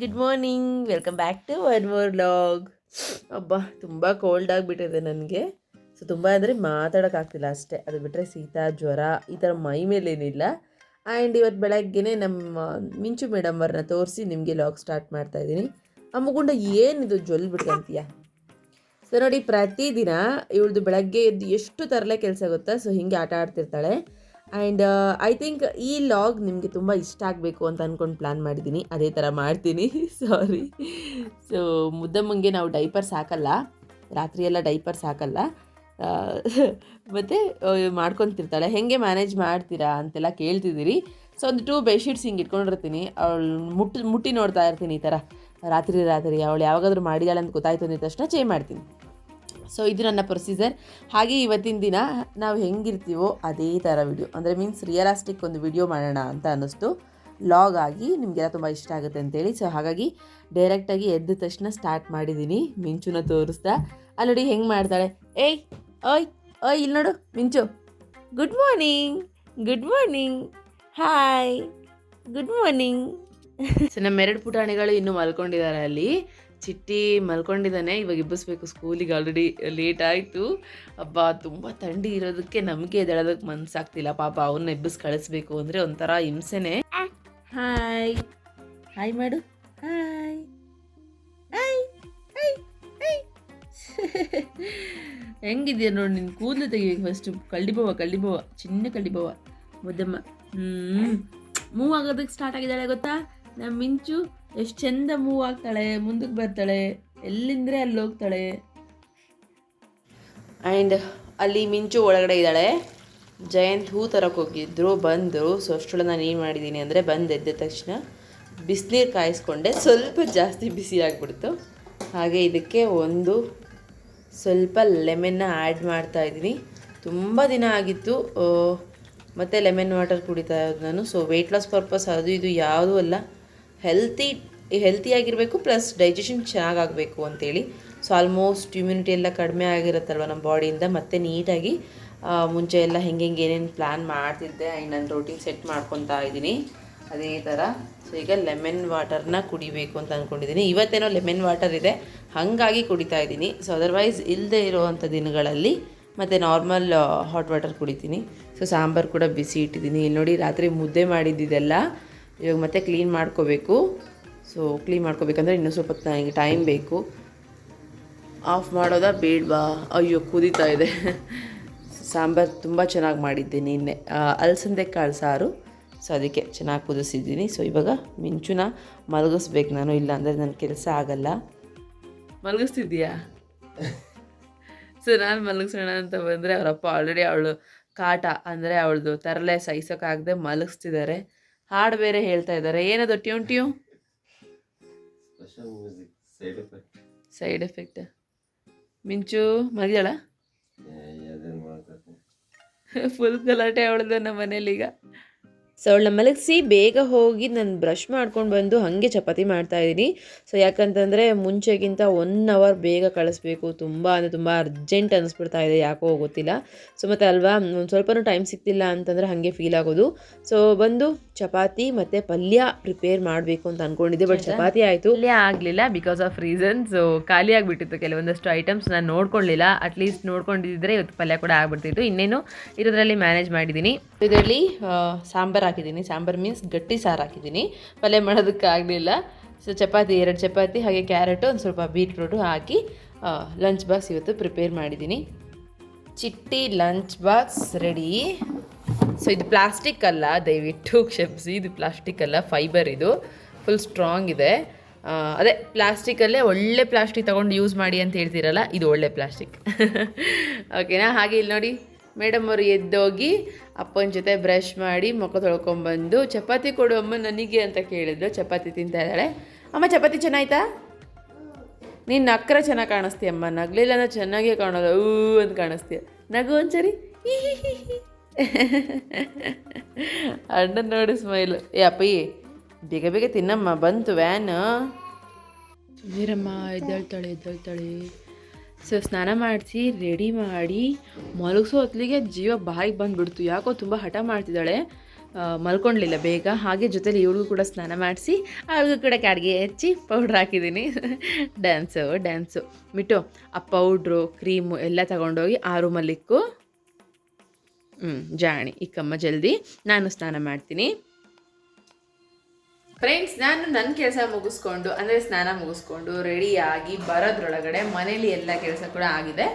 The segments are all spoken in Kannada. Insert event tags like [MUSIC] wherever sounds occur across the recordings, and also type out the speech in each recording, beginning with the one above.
Good morning welcome back to one more log ಅಬ್ಬಾ ತುಂಬ ಕೋಲ್ಡ್ ಆಗಿಬಿಟ್ಟಿದೆ ನನಗೆ. ಸೊ ತುಂಬ ಅಂದರೆ ಮಾತಾಡೋಕ್ಕಾಗ್ತಿಲ್ಲ ಅಷ್ಟೇ. ಅದು ಬಿಟ್ಟರೆ ಶೀತ ಜ್ವರ, ಈ ಥರ ಮೈ ಮೇಲೇನಿಲ್ಲ. ಆ್ಯಂಡ್ ಇವತ್ತು ಬೆಳಗ್ಗೆನೇ ನಮ್ಮ ಮಿಂಚು ಮೇಡಮ್ ಅವ್ರನ್ನ ತೋರಿಸಿ ನಿಮಗೆ ಲಾಗ್ ಸ್ಟಾರ್ಟ್ ಮಾಡ್ತಾ ಇದ್ದೀನಿ. ಮುಗುಂಡ ಏನಿದು ಜೊಲ್ ಬಿಡ್ಕಂತೀಯ? ಸೊ ನೋಡಿ ಪ್ರತಿದಿನ ಇವಳದು ಬೆಳಗ್ಗೆ ಎದ್ದು ಎಷ್ಟು ತರಲೆ ಕೆಲಸ ಗೊತ್ತಾ? ಸೊ ಹಿಂಗೆ ಆಟ ಆಡ್ತಿರ್ತಾಳೆ. ಆ್ಯಂಡ್ ಐ ಥಿಂಕ್ ಈ ಲಾಗ್ ನಿಮಗೆ ತುಂಬ ಇಷ್ಟ ಆಗಬೇಕು ಅಂತ ಅಂದ್ಕೊಂಡು ಪ್ಲ್ಯಾನ್ ಮಾಡಿದ್ದೀನಿ ಅದೇ ಥರ ಮಾಡ್ತೀನಿ. ಸಾರಿ ಸೊ ಮುದ್ದಮ್ಮಂಗೆ ನಾವು ಡೈಪರ್ಸ್ ಹಾಕಲ್ಲ. ರಾತ್ರಿಯೆಲ್ಲ ಡೈಪರ್ಸ್ ಹಾಕಲ್ಲ. [LAUGHS] ಮತ್ತು ಮಾಡ್ಕೊತಿರ್ತಾಳೆ. ಹೆಂಗೆ ಮ್ಯಾನೇಜ್ ಮಾಡ್ತೀರಾ? ಅಂತೆಲ್ಲ ಕೇಳ್ತಿದ್ದೀರಿ. ಸೊ ಒಂದು ಟೂ ಬೆಡ್ಶೀಟ್ಸ್ ಹಿಂಗೆ ಇಟ್ಕೊಂಡಿರ್ತೀನಿ. ಅವಳು ಮುಟ್ಟಿ ಮುಟ್ಟಿ ನೋಡ್ತಾ ಇರ್ತೀನಿ ಈ ಥರ ರಾತ್ರಿ ರಾತ್ರಿ ಅವಳು ಯಾವಾಗಾದ್ರೂ ಮಾಡಿದಾಳೆ ಅಂತ ಗೊತ್ತಾಯ್ತು ಅಂದಿದ ತಕ್ಷಣ ಚೇಂಜ್ ಮಾಡ್ತೀನಿ. ಸೊ ಇದು ನನ್ನ ಪ್ರೊಸೀಜರ್ ಹಾಗೆ ಇವತ್ತಿನ ದಿನ ನಾವು ಹೆಂಗಿರ್ತೀವೋ ಅದೇ ಥರ ವಿಡಿಯೋ ಅಂದರೆ ಮೀನ್ಸ್ ರಿಯಲಾಸ್ಟಿಕ್ ಒಂದು ವಿಡಿಯೋ ಮಾಡೋಣ ಅಂತ ಅನ್ನಿಸ್ತು. ಲಾಗ್ ಆಗಿ ನಿಮಗೆಲ್ಲ ತುಂಬ ಇಷ್ಟ ಆಗುತ್ತೆ ಅಂತೇಳಿ. ಸೊ ಹಾಗಾಗಿ ಡೈರೆಕ್ಟಾಗಿ ಎದ್ದ ತಕ್ಷಣ ಸ್ಟಾರ್ಟ್ ಮಾಡಿದ್ದೀನಿ ಮಿಂಚುನ ತೋರಿಸ್ತಾ. ಅಲ್ಲಿ ನೋಡಿ ಹೆಂಗೆ ಮಾಡ್ತಾಳೆ? ಏಯ್, ಓಯ್ ಓಯ್, ಇಲ್ಲಿ ನೋಡು Minchu. Good morning good morning hi good morning so ನಮ್ಮ ಎರಡು ಪುಟಾಣಿಗಳು ಇನ್ನೂ ಮಲ್ಕೊಂಡಿದ್ದಾರೆ ಅಲ್ಲಿ. ಚಿಟ್ಟಿ ಮಲ್ಕೊಂಡಿದ್ದಾನೆ. ಇವಾಗ ಎಬ್ಬಿಸ್ಬೇಕು. ಸ್ಕೂಲಿಗೆ ಆಲ್ರೆಡಿ ಲೇಟ್ ಆಯಿತು. ಹಬ್ಬ ತುಂಬ ಥಂಡಿ ಇರೋದಕ್ಕೆ ನಮಗೆ ಎದ್ದೇಳೋದಕ್ಕೆ ಮನಸ್ಸಾಗ್ತಿಲ್ಲ ಪಾಪ ಅವನ್ನ ಎಬ್ಬಿಸ್ ಕಳಿಸ್ಬೇಕು ಅಂದರೆ ಒಂಥರ ಹಿಂಸೆನೆ. ಹಾಯ್ ಹಾಯ್ ಮಾಡು. ಹಾಯ್ ಹಾಯ್ ಹಾಯ್ ಹಾಯ್ ಹೆಂಗಿದ್ಯಾ ನೋಡಿ ನಿನ್ನ ಕೂದಲು ತೆಗಿಬೇಕು ಫಸ್ಟು ಕಳ್ಳಿಬವ ಕಳ್ಳಿಬವ. ಚಿನ್ನ ಕಳ್ಳಿಬವ. ಮುದ್ದಮ್ಮ. ಹ್ಞೂ ಮೂವ್ ಆಗೋದಕ್ಕೆ ಸ್ಟಾರ್ಟ್ ಆಗಿದ್ದಾಳೆ ಗೊತ್ತಾ? ನಮ್ಮ ಮಿಂಚು ಎಷ್ಟು ಚಂದ ಮೂವ್ ಆಗ್ತಾಳೆ ಮುಂದಕ್ಕೆ ಬರ್ತಾಳೆ, ಎಲ್ಲಿಂದ್ರೆ ಅಲ್ಲಿ ಹೋಗ್ತಾಳೆ. ಆ್ಯಂಡ್ ಅಲ್ಲಿ ಮಿಂಚು ಒಳಗಡೆ ಇದ್ದಾಳೆ. ಜಯಂತ್ ಹೂ ತರಕ್ಕೆ ಹೋಗಿದ್ರು, ಬಂದರು. ಸೊ ಅಷ್ಟೊಳ ನಾನು ಏನು ಮಾಡಿದ್ದೀನಿ ಅಂದರೆ ಬಂದು ಎದ್ದ ತಕ್ಷಣ ಬಿಸಿನೀರು ಕಾಯಿಸ್ಕೊಂಡೆ. ಸ್ವಲ್ಪ ಜಾಸ್ತಿ ಬಿಸಿ ಆಗಿಬಿಡ್ತು. ಹಾಗೆ ಇದಕ್ಕೆ ಒಂದು ಸ್ವಲ್ಪ ಲೆಮನ್ನ ಆ್ಯಡ್ ಮಾಡ್ತಾ ಇದ್ದೀನಿ. ತುಂಬ ದಿನ ಆಗಿತ್ತು. ಮತ್ತು ಮತ್ತೆ ಲೆಮನ್ ವಾಟರ್ ಕುಡಿತಾ ಇರೋದು ನಾನು. ಸೊ ವೆಯ್ಟ್ ಲಾಸ್ ಪರ್ಪಸ್ ಅದು ಇದು ಯಾವುದೂ ಅಲ್ಲ. ಹೆಲ್ತಿ ಹೆಲ್ತಿಯಾಗಿರಬೇಕು ಪ್ಲಸ್ ಡೈಜೆಷನ್ ಚೆನ್ನಾಗಾಗಬೇಕು ಅಂತೇಳಿ. ಸೊ ಆಲ್ಮೋಸ್ಟ್ ಇಮ್ಯುನಿಟಿ ಎಲ್ಲ ಕಡಿಮೆ ಆಗಿರುತ್ತಲ್ವ ನಮ್ಮ ಬಾಡಿಯಿಂದ ಮತ್ತೆ ನೀಟಾಗಿ ಮುಂಚೆ ಎಲ್ಲ ಹೆಂಗೆ ಹೆಂಗೆ ಏನೇನು ಪ್ಲ್ಯಾನ್ ಮಾಡ್ತಿದ್ದೆ ಆ್ಯಂಡ್ ನನ್ನ ರೋಟೀನ್ ಸೆಟ್ ಮಾಡ್ಕೊತಾ ಇದ್ದೀನಿ. ಅದೇ ಥರ. ಸೊ ಈಗ ಲೆಮನ್ ವಾಟರ್ನ ಕುಡಿಬೇಕು ಅಂತ ಅಂದ್ಕೊಂಡಿದ್ದೀನಿ ಇವತ್ತೇನೋ ಲೆಮನ್ ವಾಟರ್ ಇದೆ. ಹಾಗಾಗಿ ಕುಡಿತಾ ಇದ್ದೀನಿ. ಸೊ ಅದರ್ವೈಸ್ ಇಲ್ಲದೆ ಇರೋವಂಥ ದಿನಗಳಲ್ಲಿ ಮತ್ತು ನಾರ್ಮಲ್ ಹಾಟ್ ವಾಟರ್ ಕುಡಿತೀನಿ. ಸೊ ಸಾಂಬಾರು ಕೂಡ ಬಿಸಿ ಇಟ್ಟಿದ್ದೀನಿ. ಇಲ್ಲಿ ನೋಡಿ ರಾತ್ರಿ ಮುದ್ದೆ ಮಾಡಿದ್ದಿದೆಲ್ಲ. ಇವಾಗ ಮತ್ತೆ ಕ್ಲೀನ್ ಮಾಡ್ಕೋಬೇಕು. ಸೊ ಕ್ಲೀನ್ ಮಾಡ್ಕೋಬೇಕಂದ್ರೆ ಇನ್ನೂ ಸ್ವಲ್ಪ ನನಗೆ ಟೈಮ್ ಬೇಕು. ಆಫ್ ಮಾಡೋದಾ ಬೇಡವಾ? ಅಯ್ಯೋ, ಕುದೀತಾ ಇದೆ. ಸಾಂಬಾರು ತುಂಬ ಚೆನ್ನಾಗಿ ಮಾಡಿದ್ದೆ ನಿನ್ನೆ. ಅಲಸಂದೆ ಕಾಳು ಸಾರು. ಸೊ ಅದಕ್ಕೆ ಚೆನ್ನಾಗಿ ಕುದಿಸಿದ್ದೀನಿ. ಸೊ ಇವಾಗ ಮಿಂಚುನ ಮಲಗಿಸ್ಬೇಕು ನಾನು. ಇಲ್ಲ ಅಂದರೆ ನನ್ನ ಕೆಲಸ ಆಗಲ್ಲ. ಮಲಗಿಸ್ತಿದ್ದೀಯಾ? ಸೊ ನಾನು ಮಲಗಿಸೋಣ ಅಂತ ಬಂದರೆ ಅವರಪ್ಪ ಆಲ್ರೆಡಿ ಅವಳು ಕಾಟ ಅಂದರೆ ಅವಳದು ತರಲೆ ಸಹಿಸೋಕ್ಕಾಗದೆ ಮಲಗಿಸ್ತಿದ್ದಾರೆ. ಹಾಡು ಬೇರೆ ಹೇಳ್ತಾ ಇದ್ದಾರೆ. ಏನದು ಟ್ಯೂನ್ ಟ್ಯೂ ಸ್ಪೆಷಲ್ ಮ್ಯೂಸಿಕ್ ಸೈಡ್ ಎಫೆಕ್ಟ್ ಮಿಂಚು ಮಗಿದಳ ಫುಲ್ [LAUGHS] ಗಲಾಟೆ ಅವಳದು ನಮ್ಮ ಮನೇಲಿ ಈಗ. ಸೊ ಅವಳನ್ನ ಮಲಗಿಸಿ ಬೇಗ ಹೋಗಿ ನಾನು ಬ್ರಷ್ ಮಾಡ್ಕೊಂಡು ಬಂದು ಹಾಗೆ ಚಪಾತಿ ಮಾಡ್ತಾ ಇದ್ದೀನಿ ಸೊ ಯಾಕಂತಂದರೆ ಮುಂಚೆಗಿಂತ ಒನ್ ಅವರ್ ಬೇಗ ಕಳಿಸ್ಬೇಕು. ತುಂಬ ಅಂದರೆ ತುಂಬ ಅರ್ಜೆಂಟ್ ಅನ್ನಿಸ್ಬಿಡ್ತಾ ಇದೆ. ಯಾಕೋ ಗೊತ್ತಿಲ್ಲ. ಸೊ ಮತ್ತು ಅಲ್ವಾ ಒಂದು ಸ್ವಲ್ಪನೂ ಟೈಮ್ ಸಿಗ್ತಿಲ್ಲ ಅಂತಂದರೆ ಹಾಗೆ ಫೀಲ್ ಆಗೋದು. ಸೊ ಬಂದು ಚಪಾತಿ ಮತ್ತು ಪಲ್ಯ ಪ್ರಿಪೇರ್ ಮಾಡಬೇಕು ಅಂತ ಅಂದ್ಕೊಂಡಿದ್ದೆ ಬಟ್ ಚಪಾತಿ ಆಯಿತು. ಪಲ್ಯ ಆಗಲಿಲ್ಲ ಬಿಕಾಸ್ ಆಫ್ ರೀಸನ್ ಸೊ ಖಾಲಿ ಆಗಿಬಿಟ್ಟಿತ್ತು. ಕೆಲವೊಂದಷ್ಟು ಐಟಮ್ಸ್ ನಾನು ನೋಡ್ಕೊಳ್ಳಿಲ್ಲ ಅಟ್ಲೀಸ್ಟ್ ನೋಡ್ಕೊಂಡಿದ್ದರೆ ಇವತ್ತು ಪಲ್ಯ ಕೂಡ ಆಗ್ಬಿಡ್ತಿತ್ತು. ಇನ್ನೇನು ಇರೋದ್ರಲ್ಲಿ ಮ್ಯಾನೇಜ್ ಮಾಡಿದ್ದೀನಿ. ಇದರಲ್ಲಿ ಸಾಂಬಾರು ಹಾಕಿದ್ದೀನಿ. ಸಾಂಬಾರು ಮೀನ್ಸ್ ಗಟ್ಟಿ ಸಾರು ಹಾಕಿದ್ದೀನಿ. ಪಲ್ಯ ಮಾಡೋದಕ್ಕೆ ಆಗಲಿಲ್ಲ ಸೊ ಚಪಾತಿ, ಎರಡು ಚಪಾತಿ, ಹಾಗೆ ಕ್ಯಾರೆಟು, ಒಂದು ಸ್ವಲ್ಪ ಬೀಟ್ರೂಟು ಹಾಕಿ ಲಂಚ್ ಬಾಕ್ಸ್ ಇವತ್ತು ಪ್ರಿಪೇರ್ ಮಾಡಿದ್ದೀನಿ. Chitti lunch box ready so ಇದು ಪ್ಲಾಸ್ಟಿಕ್ ಅಲ್ಲ, ದಯವಿಟ್ಟು ಕ್ಷಮಿಸಿ. ಇದು ಪ್ಲಾಸ್ಟಿಕ್ ಅಲ್ಲ ಫೈಬರ್ ಇದು. ಫುಲ್ ಸ್ಟ್ರಾಂಗ್ ಇದೆ. ಅದೇ ಪ್ಲಾಸ್ಟಿಕಲ್ಲೇ ಒಳ್ಳೆ ಪ್ಲಾಸ್ಟಿಕ್ ತೊಗೊಂಡು ಯೂಸ್ ಮಾಡಿ ಅಂತ ಹೇಳ್ತೀರಲ್ಲ, ಇದು ಒಳ್ಳೆ ಪ್ಲಾಸ್ಟಿಕ್ ಓಕೆನಾ [LAUGHS] ಹಾಗೆ ಇಲ್ಲಿ ನೋಡಿ. ಮೇಡಮ್ ಅವರು ಎದ್ದೋಗಿ ಅಪ್ಪನ ಜೊತೆ ಬ್ರಷ್ ಮಾಡಿ ಮುಖ ತೊಳ್ಕೊಂಬಂದು, ಚಪಾತಿ ಕೊಡು ಅಮ್ಮ ನನಗೆ ಅಂತ ಕೇಳಿದ್ರು ಚಪಾತಿ ತಿಂತಾ ಇದ್ದಾಳೆ. ಅಮ್ಮ, ಚಪಾತಿ ಚೆನ್ನಾಯ್ತಾ? ನೀನು ನಕ್ರ ಚೆನ್ನಾಗಿ ಕಾಣಿಸ್ತೀಯ ಅಮ್ಮ. ನಗ್ಲಿಲ್ಲ ಅಂದ್ರೆ ಚೆನ್ನಾಗೇ ಕಾಣೋದು ಊ ಅಂತ ಕಾಣಿಸ್ತೀಯ ನಗು ಒಂದ್ಸರಿ. [LAUGHS] ಅಣ್ಣನ ನೋಡಿ ಸ್ಮೈಲು ಏ, ಅಪ್ಪಿ, ಬೇಗ ಬೇಗ ತಿನ್ನಮ್ಮ. ಬಂತು ವ್ಯಾನ್ ವೀರಮ್ಮ, ಎದ್ದೇಳ್ತಾಳೆ ಎದ್ದೇಳ್ತಾಳೆ. ಸೊ ಸ್ನಾನ ಮಾಡಿಸಿ, ರೆಡಿ ಮಾಡಿ, ಮಲಗಿಸೋ ಹೊತ್ಲಿಗೆ ಜೀವ ಬಾಯಿಗೆ ಬಂದುಬಿಡ್ತು. ಯಾಕೋ ತುಂಬ ಹಠ ಮಾಡ್ತಿದ್ದಾಳೆ. ಮಲ್ಕೊಂಡ್ಲಿಲ್ಲ ಬೇಗ. ಹಾಗೆ ಜೊತೆಲಿ ಇವಳಿಗೂ ಕೂಡ ಸ್ನಾನ ಮಾಡಿಸಿ ಅವಳಿಗೂ ಕೂಡ ಕ್ಯಾಡ್ಗೆ ಹೆಚ್ಚಿ ಪೌಡ್ರ್ ಹಾಕಿದ್ದೀನಿ. ಡ್ಯಾನ್ಸು ಡ್ಯಾನ್ಸು ಮಿಟ್ಟು ಆ ಪೌಡ್ರು ಕ್ರೀಮು ಎಲ್ಲ ತಗೊಂಡೋಗಿ ಆ ರೂಮಲ್ಲಿಕ್ಕು ಹ್ಞೂ ಜಾಣಿ, ಈ ಕಮ್ಮ ಜಲ್ದಿ. ನಾನು ಸ್ನಾನ ಮಾಡ್ತೀನಿ. ಫ್ರೆಂಡ್ಸ್ ನಾನು ನನ್ನ ಕೆಲಸ ಮುಗಿಸ್ಕೊಂಡು, ಅಂದರೆ ಸ್ನಾನ ಮುಗಿಸ್ಕೊಂಡು ರೆಡಿಯಾಗಿ ಬರೋದ್ರೊಳಗಡೆ ಮನೇಲಿ ಎಲ್ಲ ಕೆಲಸ ಕೂಡ ಆಗಿದೆ.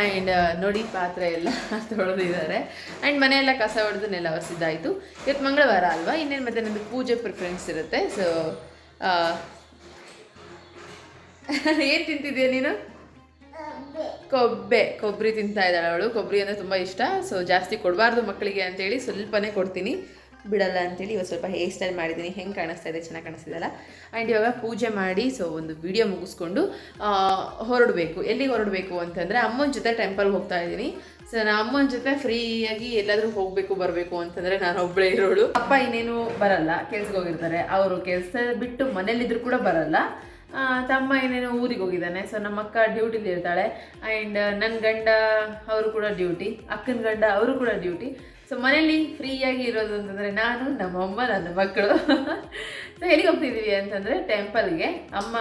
ಆ್ಯಂಡ್ ನೋಡಿ ಪಾತ್ರೆ ಎಲ್ಲ [LAUGHS] ತೊಳೆದಿದ್ದಾರೆ. ಆ್ಯಂಡ್ ಮನೆಯೆಲ್ಲ ಕಸ ಹೊಡೆದು ನೆಲ ಒರೆಸಿದ್ದಾಯಿತು. ಇವತ್ತು ಮಂಗಳವಾರ ಅಲ್ವಾ? ಇನ್ನೇನು ಮತ್ತೆ ನಮ್ಮದು ಪೂಜೆ ಪ್ರಿಫರೆನ್ಸ್ ಇರುತ್ತೆ. ಸೊ [LAUGHS] ಏನು ತಿಂತಿದ್ದೀಯ ನೀನು? ಕೊಬ್ಬೆ. ಕೊಬ್ಬರಿ ತಿಂತಾ ಇದ್ದಾಳೆ ಅವಳು. ಕೊಬ್ಬರಿ ಅಂದರೆ ತುಂಬ ಇಷ್ಟ. ಸೊ ಜಾಸ್ತಿ ಕೊಡಬಾರ್ದು ಮಕ್ಕಳಿಗೆ ಅಂತೇಳಿ ಸ್ವಲ್ಪನೇ ಕೊಡ್ತೀನಿ. ಬಿಡಲ್ಲ ಅಂತೇಳಿ ಇವತ್ತು ಸ್ವಲ್ಪ ಹೇರ್ ಸ್ಟೈಲ್ ಮಾಡಿದ್ದೀನಿ. ಹೆಂಗೆ ಕಾಣಿಸ್ತಾ ಇದೆ, ಚೆನ್ನಾಗಿ ಕಾಣಿಸ್ತಿದೆಲ್ಲ ಆ್ಯಂಡ್ ಇವಾಗ ಪೂಜೆ ಮಾಡಿ ಸೊ ಒಂದು ವಿಡಿಯೋ ಮುಗಿಸ್ಕೊಂಡು ಹೊರಡಬೇಕು. ಎಲ್ಲಿಗೆ ಹೊರಡಬೇಕು ಅಂತಂದರೆ ಅಮ್ಮನ ಜೊತೆ ಟೆಂಪಲ್ಗೆ ಹೋಗ್ತಾ ಇದ್ದೀನಿ. ಸೊ ನಾನು ಅಮ್ಮನ ಜೊತೆ ಫ್ರೀಯಾಗಿ ಎಲ್ಲಾದರೂ ಹೋಗಬೇಕು, ಬರಬೇಕು ಅಂತಂದರೆ ನಾನು ಒಬ್ಬಳೇ ಇರೋಳು. ಅಪ್ಪ ಇನ್ನೇನು ಬರಲ್ಲ ಕೆಲ್ಸಕ್ಕೆ ಹೋಗಿರ್ತಾರೆ. ಅವರು ಕೆಲಸ ಬಿಟ್ಟು ಮನೇಲಿದ್ರು ಕೂಡ ಬರಲ್ಲ. ತಮ್ಮ ಏನೇನೋ ಊರಿಗೆ ಹೋಗಿದ್ದಾನೆ. ಸೊ ನಮ್ಮ ಅಕ್ಕ ಡ್ಯೂಟಿಲಿ ಇರ್ತಾಳೆ. ಆ್ಯಂಡ್ ನನ್ನ ಗಂಡ, ಅವರು ಕೂಡ ಡ್ಯೂಟಿ ಅಕ್ಕನ ಗಂಡ, ಅವರು ಕೂಡ ಡ್ಯೂಟಿ ಸೊ ಮನೇಲಿ ಫ್ರೀಯಾಗಿ ಇರೋದು ಅಂತಂದರೆ ನಾನು ನಮ್ಮಮ್ಮ ನನ್ನ ಮಕ್ಕಳು. ಸೊ ಎಲ್ಲಿಗೆ ಹೋಗ್ತಿದ್ದೀವಿ ಅಂತಂದರೆ ಟೆಂಪಲ್ಗೆ ಅಮ್ಮ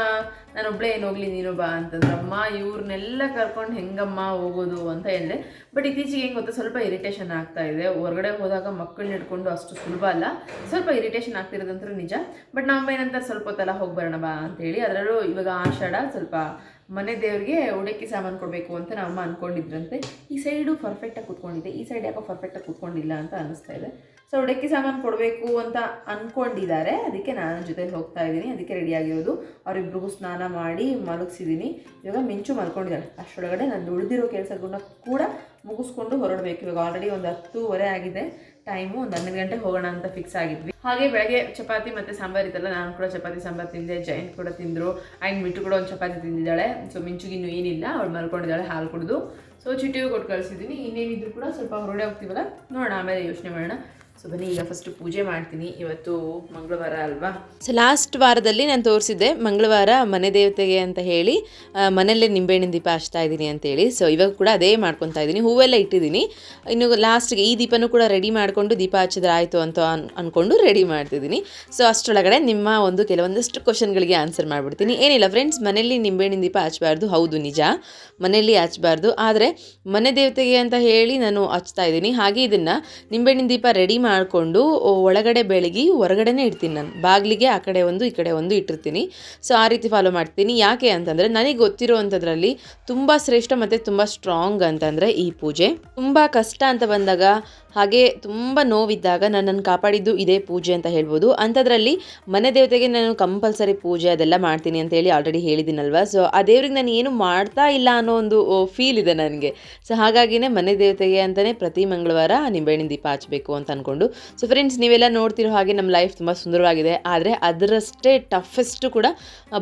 ನಾನು ಒಬ್ಬಳೇ ಏನು ಹೋಗ್ಲಿ, ನೀನು ಬಾ ಅಂತಂದ್ರೆ. ಅಮ್ಮ, ಇವ್ರನ್ನೆಲ್ಲ ಕರ್ಕೊಂಡು ಹೆಂಗಮ್ಮ ಹೋಗೋದು ಅಂತ ಹೇಳಿದೆ. ಬಟ್ ಇತ್ತೀಚೆಗೆ ಹೆಂಗೆ ಗೊತ್ತಾ, ಸ್ವಲ್ಪ ಇರಿಟೇಷನ್ ಆಗ್ತಾ ಇದೆ. ಹೊರಗಡೆ ಹೋದಾಗ ಮಕ್ಕಳನ್ನ ಹಿಡ್ಕೊಂಡು ಅಷ್ಟು ಸುಲಭ ಅಲ್ಲ. ಸ್ವಲ್ಪ ಇರಿಟೇಷನ್ ಆಗ್ತಿರೋದಂತೂ ನಿಜ. ಬಟ್ ನಮ್ಮ ಏನಂತಾರೆ, ಸ್ವಲ್ಪ ಹೊತ್ತಲ್ಲ ಹೋಗಿ ಬರೋಣ ಬಾ ಅಂತೇಳಿ. ಅದರಲ್ಲೂ ಇವಾಗ ಆಷಾಢ ಸ್ವಲ್ಪ ಮನೆ ದೇವ್ರಿಗೆ ಉಡಕ್ಕಿ ಸಾಮಾನು ಕೊಡಬೇಕು ಅಂತ ನಮ್ಮ ಅಮ್ಮ ಅಂದ್ಕೊಂಡಿದ್ರಂತೆ ಈ ಸೈಡು ಪರ್ಫೆಕ್ಟಾಗಿ ಕೂತ್ಕೊಂಡಿದೆ. ಈ ಸೈಡ್ ಯಾಕೋ ಪರ್ಫೆಕ್ಟಾಗಿ ಕೂತ್ಕೊಂಡಿಲ್ಲ ಅಂತ ಅನ್ನಿಸ್ತಾ ಇದೆ. ಸೊ ಉಡಕ್ಕಿ ಸಾಮಾನು ಕೊಡಬೇಕು ಅಂತ ಅಂದ್ಕೊಂಡಿದ್ದಾರೆ ಅದಕ್ಕೆ ನಾನು ಜೊತೆ ಹೋಗ್ತಾ ಇದ್ದೀನಿ. ಅದಕ್ಕೆ ರೆಡಿ ಆಗಿರೋದು. ಅವರಿಬ್ರಿಗೂ ಸ್ನಾನ ಮಾಡಿ ಮಲಗಿಸಿದ್ದೀನಿ. ಇವಾಗ ಮಿಂಚು ಮಲ್ಕೊಂಡಿದ್ದಾಳೆ. ಅಷ್ಟರೊಳಗಡೆ ನಾನು ಉಳಿದಿರೋ ಕೆಲಸಗಳನ್ನ ಕೂಡ ಮುಗಿಸ್ಕೊಂಡು ಹೊರಡಬೇಕು. ಇವಾಗ ಆಲ್ರೆಡಿ ಒಂದು ಹತ್ತೂವರೆ ಆಗಿದೆ. ಟೈಮು ಒಂದು ಹನ್ನೊಂದು ಗಂಟೆಗೆ ಹೋಗೋಣ ಅಂತ ಫಿಕ್ಸ್ ಆಗಿದ್ವಿ. ಹಾಗೆ ಬೆಳಗ್ಗೆ ಚಪಾತಿ ಮತ್ತೆ ಸಾಂಬಾರ್ ಇತ್ತಲ್ಲ, ನಾನು ಕೂಡ ಚಪಾತಿ ಸಾಂಬಾರು ತಿಂದೆ ಜೈನ್ ಕೂಡ ತಿಂದರು, ಆ್ಯಂಡ್ ಮಿಟ್ಟು ಕೂಡ ಒಂದು ಚಪಾತಿ ತಿಂದಿದ್ದಾಳೆ. ಸೊ ಮಿಂಚುಗಿನ್ನು ಏನಿಲ್ಲ, ಅವಳು ಮಲ್ಕೊಂಡಿದ್ದಾಳೆ ಹಾಲು ಕುಡಿದು. ಸೊ ಚಿಟ್ಟಿಗೂ ಕೊಟ್ಟು ಕಳಿಸಿದ್ದೀನಿ. ಇನ್ನೇನಿದ್ರು ಕೂಡ ಸ್ವಲ್ಪ ಹೊರಡೆ ಹೋಗ್ತೀವಲ್ಲ, ನೋಡೋಣ, ಆಮೇಲೆ ಯೋಚನೆ ಮಾಡೋಣ. ಸೊ ಬನ್ನಿ ಈಗ ಫಸ್ಟ್ ಪೂಜೆ ಮಾಡ್ತೀನಿ. ಇವತ್ತು ಮಂಗಳವಾರ ಅಲ್ವಾ? ಸೊ ಲಾಸ್ಟ್ ವಾರದಲ್ಲಿ ನಾನು ತೋರಿಸಿದ್ದೆ ಮಂಗಳವಾರ ಮನೆ ದೇವತೆಗೆ ಅಂತ ಹೇಳಿ ಮನೆಯಲ್ಲೇ ನಿಂಬೆಹಣ್ಣಿನ ದೀಪ ಹಚ್ತಾ ಇದ್ದೀನಿ ಅಂತೇಳಿ ಸೊ ಇವಾಗ ಕೂಡ ಅದೇ ಮಾಡ್ಕೊತಾ ಇದ್ದೀನಿ. ಹೂವೆಲ್ಲ ಇಟ್ಟಿದ್ದೀನಿ. ಇನ್ನು ಲಾಸ್ಟ್ಗೆ ಈ ದೀಪನೂ ಕೂಡ ರೆಡಿ ಮಾಡಿಕೊಂಡು ದೀಪ ಹಚ್ಚಿದ್ರೆ ಆಯಿತು ಅಂತ ಅನ್ ಅಂದ್ಕೊಂಡು ರೆಡಿ ಮಾಡ್ತಿದ್ದೀನಿ. ಸೊ ಅಷ್ಟರೊಳಗಡೆ ನಿಮ್ಮ ಒಂದು ಕೆಲವೊಂದಷ್ಟು ಕ್ವಶನ್ಗಳಿಗೆ ಆನ್ಸರ್ ಮಾಡಿಬಿಡ್ತೀನಿ. ಏನಿಲ್ಲ ಫ್ರೆಂಡ್ಸ್ ಮನೆಯಲ್ಲಿ ನಿಂಬೆಹಣ್ಣಿನ ದೀಪ ಹಚ್ಚಬಾರ್ದು ಹೌದು, ನಿಜ. ಮನೆಯಲ್ಲಿ ಹಚ್ಚಬಾರ್ದು ಆದರೆ ಮನೆ ದೇವತೆಗೆ ಅಂತ ಹೇಳಿ ನಾನು ಹಚ್ತಾ ಇದ್ದೀನಿ. ಹಾಗೆ ಇದನ್ನು ನಿಂಬೆಹಣ್ಣಿನ ದೀಪ ರೆಡಿ ಮಾಡಿಕೊಂಡು ಒಳಗಡೆ ಬೆಳಗಿ ಹೊರಗಡೆನೇ ಇಡ್ತೀನಿ ನಾನು. ಬಾಗಿಲಿಗೆ ಆ ಕಡೆ ಒಂದು, ಈ ಕಡೆ ಒಂದು ಇಟ್ಟಿರ್ತೀನಿ. ಸೊ ಆ ರೀತಿ ಫಾಲೋ ಮಾಡ್ತೀನಿ. ಯಾಕೆ ಅಂತಂದರೆ, ನನಗೆ ಗೊತ್ತಿರೋವಂಥದ್ರಲ್ಲಿ ತುಂಬ ಶ್ರೇಷ್ಠ ಮತ್ತು ತುಂಬ ಸ್ಟ್ರಾಂಗ್ ಅಂತಂದರೆ ಈ ಪೂಜೆ. ತುಂಬ ಕಷ್ಟ ಅಂತ ಬಂದಾಗ ಹಾಗೆ ತುಂಬ ನೋವಿದ್ದಾಗ ನನ್ನನ್ನು ಕಾಪಾಡಿದ್ದು ಇದೇ ಪೂಜೆ ಅಂತ ಹೇಳ್ಬೋದು. ಅಂಥದ್ರಲ್ಲಿ ಮನೆ ದೇವತೆಗೆ ನಾನು ಕಂಪಲ್ಸರಿ ಪೂಜೆ ಅದೆಲ್ಲ ಮಾಡ್ತೀನಿ ಅಂತ ಹೇಳಿ ಆಲ್ರೆಡಿ ಹೇಳಿದ್ದೀನಲ್ವ? ಸೊ ಆ ದೇವ್ರಿಗೆ ನಾನು ಏನು ಮಾಡ್ತಾ ಇಲ್ಲ ಅನ್ನೋ ಒಂದು ಫೀಲ್ ಇದೆ ನನಗೆ. ಸೊ ಹಾಗಾಗಿನೇ ಮನೆ ದೇವತೆಗೆ ಅಂತಲೇ ಪ್ರತಿ ಮಂಗಳವಾರ ನಿಂಬೆಹಣ್ಣಿನ ದೀಪ ಹಚ್ಚಬೇಕು ಅಂತ ಅಂದ್ಕೊಂಡು ಸೊ ಫ್ರೆಂಡ್ಸ್ ನೀವೆಲ್ಲ ನೋಡ್ತಿರೋ ಹಾಗೆ ನಮ್ಮ ಲೈಫ್ ತುಂಬ ಸುಂದರವಾಗಿದೆ. ಆದರೆ ಅದರಷ್ಟೇ ಟಫೆಸ್ಟು ಕೂಡ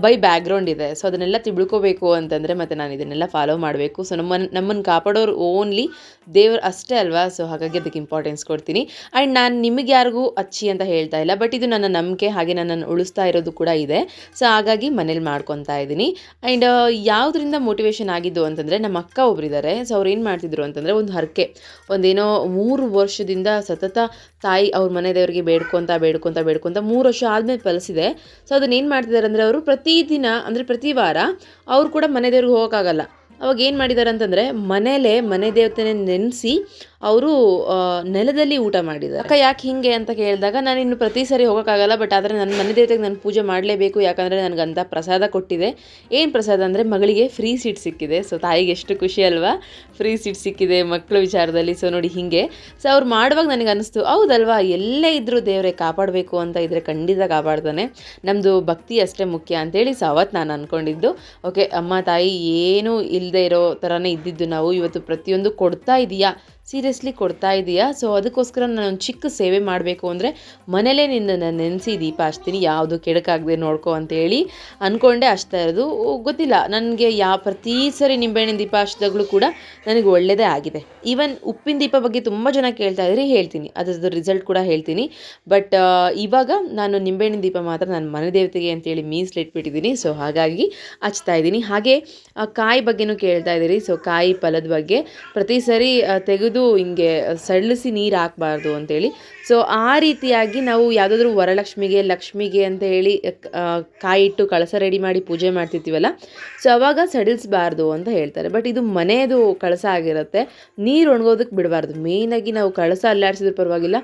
ಬೈ ಬ್ಯಾಕ್ಗ್ರೌಂಡ್ ಇದೆ. ಸೊ ಅದನ್ನೆಲ್ಲ ತಿಳ್ಕೋಬೇಕು ಅಂತಂದರೆ ಮತ್ತು ನಾನು ಇದನ್ನೆಲ್ಲ ಫಾಲೋ ಮಾಡಬೇಕು. ಸೊ ನಮ್ಮನ್ನು ನಮ್ಮನ್ನು ಕಾಪಾಡೋರು ಓನ್ಲಿ ದೇವ್ರು ಅಷ್ಟೇ ಅಲ್ವಾ? ಸೊ ಹಾಗಾಗಿ ಅದಕ್ಕೆ ಇಂಪಾರ್ಟೆನ್ಸ್ ಕೊಡ್ತೀನಿ. ಆ್ಯಂಡ್ ನಾನು ನಿಮಗೆ ಯಾರಿಗೂ ಅಚ್ಚಿ ಅಂತ ಹೇಳ್ತಾ ಇಲ್ಲ ಬಟ್ ಇದು ನನ್ನ ನಂಬಿಕೆ, ಹಾಗೆ ನನ್ನನ್ನು ಉಳಿಸ್ತಾ ಇರೋದು ಕೂಡ ಇದೆ. ಸೊ ಹಾಗಾಗಿ ಮನೇಲಿ ಮಾಡ್ಕೊತಾ ಇದ್ದೀನಿ. ಆ್ಯಂಡ್ ಯಾವುದರಿಂದ ಮೋಟಿವೇಶನ್ ಆಗಿದ್ದು ಅಂತಂದರೆ, ನಮ್ಮ ಅಕ್ಕ ಒಬ್ಬರಿದ್ದಾರೆ ಸೊ ಅವ್ರು ಏನು ಮಾಡ್ತಿದ್ರು ಅಂತಂದರೆ, ಒಂದು ಹರಕೆ. ಒಂದೇನೋ ಮೂರು ವರ್ಷದಿಂದ ಸತತ ತಾಯಿ ಅವ್ರ ಮನೆ ದೇವರಿಗೆ ಬೇಡ್ಕೊತ ಬೇಡ್ಕೊತ ಬೇಡ್ಕೊತ ಮೂರು ವರ್ಷ ಆದಮೇಲೆ ಫಲಿಸಿದೆ ಸೊ ಅದನ್ನ ಏನು ಮಾಡ್ತಿದ್ದಾರೆ ಅಂದರೆ, ಅವರು ಪ್ರತಿದಿನ, ಅಂದರೆ ಪ್ರತಿ ವಾರ, ಅವ್ರು ಕೂಡ ಮನೆ ದೇವ್ರಿಗೆ ಹೋಗೋಕ್ಕಾಗಲ್ಲ. ಅವಾಗ ಏನು ಮಾಡಿದ್ದಾರೆ ಅಂತಂದರೆ ಮನೇಲೇ ಮನೆ ದೇವತೆನೇ ನೆನೆಸಿ ಅವರು ನೆಲದಲ್ಲಿ ಊಟ ಮಾಡಿದ್ದಾರೆ. ಅಕ್ಕ ಯಾಕೆ ಹಿಂಗೆ ಅಂತ ಕೇಳಿದಾಗ, ನಾನು ಇನ್ನು ಪ್ರತಿ ಸರಿ ಹೋಗೋಕ್ಕಾಗಲ್ಲ ಬಟ್ ಆದರೆ ನನ್ನ ಮನೆ ದೇವತೆಗೆ ನಾನು ಪೂಜೆ ಮಾಡಲೇಬೇಕು, ಯಾಕಂದರೆ ನನಗಂತ ಪ್ರಸಾದ ಕೊಟ್ಟಿದೆ. ಏನು ಪ್ರಸಾದ ಅಂದರೆ, ಮಗಳಿಗೆ ಫ್ರೀ ಸೀಟ್ ಸಿಕ್ಕಿದೆ. ಸೊ ತಾಯಿಗೆ ಎಷ್ಟು ಖುಷಿ ಅಲ್ವಾ? ಫ್ರೀ ಸೀಟ್ ಸಿಕ್ಕಿದೆ ಮಕ್ಕಳ ವಿಚಾರದಲ್ಲಿ. ಸೊ ನೋಡಿ ಹೀಗೆ. ಸೊ ಅವ್ರು ಮಾಡುವಾಗ ನನಗೆ ಅನ್ನಿಸ್ತು ಹೌದಲ್ವಾ, ಎಲ್ಲೇ ಇದ್ದರೂ ದೇವರೇ ಕಾಪಾಡಬೇಕು ಅಂತ ಇದ್ದರೆ ಖಂಡಿತ ಕಾಪಾಡ್ತಾನೆ. ನಮ್ಮದು ಭಕ್ತಿ ಅಷ್ಟೇ ಮುಖ್ಯ ಅಂತೇಳಿ ಸೊ ಅವತ್ತು ನಾನು ಅಂದ್ಕೊಂಡಿದ್ದು ಓಕೆ ಅಮ್ಮ, ತಾಯಿ, ಏನೂ ಇಲ್ಲದೆ ಇರೋ ಥರನೇ ಇದ್ದಿದ್ದು ನಾವು ಇವತ್ತು ಪ್ರತಿಯೊಂದು ಕೊಡ್ತಾ ಇದೀಯಾ? ಸೀರಿಯಸ್ಲಿ ಕೊಡ್ತಾ ಇದೀಯಾ? ಸೊ ಅದಕ್ಕೋಸ್ಕರ ನಾನು ಒಂದು ಚಿಕ್ಕ ಸೇವೆ ಮಾಡಬೇಕು ಅಂದರೆ ಮನೇಲೇ ನಿನ್ನನ್ನು ನೆನೆಸಿ ದೀಪ ಹಚ್ತೀನಿ. ಯಾವುದು ಕೆಡಕಾಗದೆ ನೋಡ್ಕೋ ಅಂತೇಳಿ ಅಂದ್ಕೊಂಡೆ ಹಚ್ತಾ ಇರೋದು. ಗೊತ್ತಿಲ್ಲ. ನನಗೆ ಯಾವ ಪ್ರತಿ ಸರಿ ನಿಂಬೆಹಣ್ಣಿನ ದೀಪ ಹಚ್ಚಿದಾಗಲೂ ಕೂಡ ನನಗೆ ಒಳ್ಳೆಯದೇ ಆಗಿದೆ. ಈವನ್ ಉಪ್ಪಿನ ದೀಪ ಬಗ್ಗೆ ತುಂಬ ಜನ ಕೇಳ್ತಾ ಇದ್ರಿ ಹೇಳ್ತೀನಿ. ಅದರದ್ದು ರಿಸಲ್ಟ್ ಕೂಡ ಹೇಳ್ತೀನಿ. ಬಟ್ ಇವಾಗ ನಾನು ನಿಂಬೆಹಣ್ಣಿನ ದೀಪ ಮಾತ್ರ ನನ್ನ ಮನೆ ದೇವತೆಗೆ ಅಂತೇಳಿ ಮೀಸಲಿಟ್ಬಿಟ್ಟಿದ್ದೀನಿ ಸೊ ಹಾಗಾಗಿ ಹಚ್ತಾ ಇದ್ದೀನಿ. ಹಾಗೆ ಕಾಯಿ ಬಗ್ಗೆನೂ ಕೇಳ್ತಾ ಇದ್ದೀರಿ. ಸೊ ಕಾಯಿ ಫಲದ ಬಗ್ಗೆ ಪ್ರತಿ ಸರಿ ತೆಗೆದು ಹಿಂಗೆ ಸಡಿಲಿಸಿ ನೀರು ಹಾಕಬಾರ್ದು ಅಂತೇಳಿ ಸೊ ಆ ರೀತಿಯಾಗಿ ನಾವು ಯಾವುದಾದ್ರೂ ವರಲಕ್ಷ್ಮಿಗೆ, ಲಕ್ಷ್ಮಿಗೆ ಅಂತ ಹೇಳಿ ಕಾಯಿಟ್ಟು, ಕಳಸ ರೆಡಿ ಮಾಡಿ ಪೂಜೆ ಮಾಡ್ತಿರ್ತೀವಲ್ಲ? ಸೊ ಅವಾಗ ಸಡಿಲಿಸಬಾರ್ದು ಅಂತ ಹೇಳ್ತಾರೆ. ಬಟ್ ಇದು ಮನೆಯದು ಕಳಸ ಆಗಿರುತ್ತೆ. ನೀರು ಒಣಗೋದಕ್ಕೆ ಬಿಡಬಾರ್ದು. ಮೇಯ್ನಾಗಿ ನಾವು ಕಳಸ ಅಲ್ಲಾಡಿಸಿದ್ರು ಪರವಾಗಿಲ್ಲ,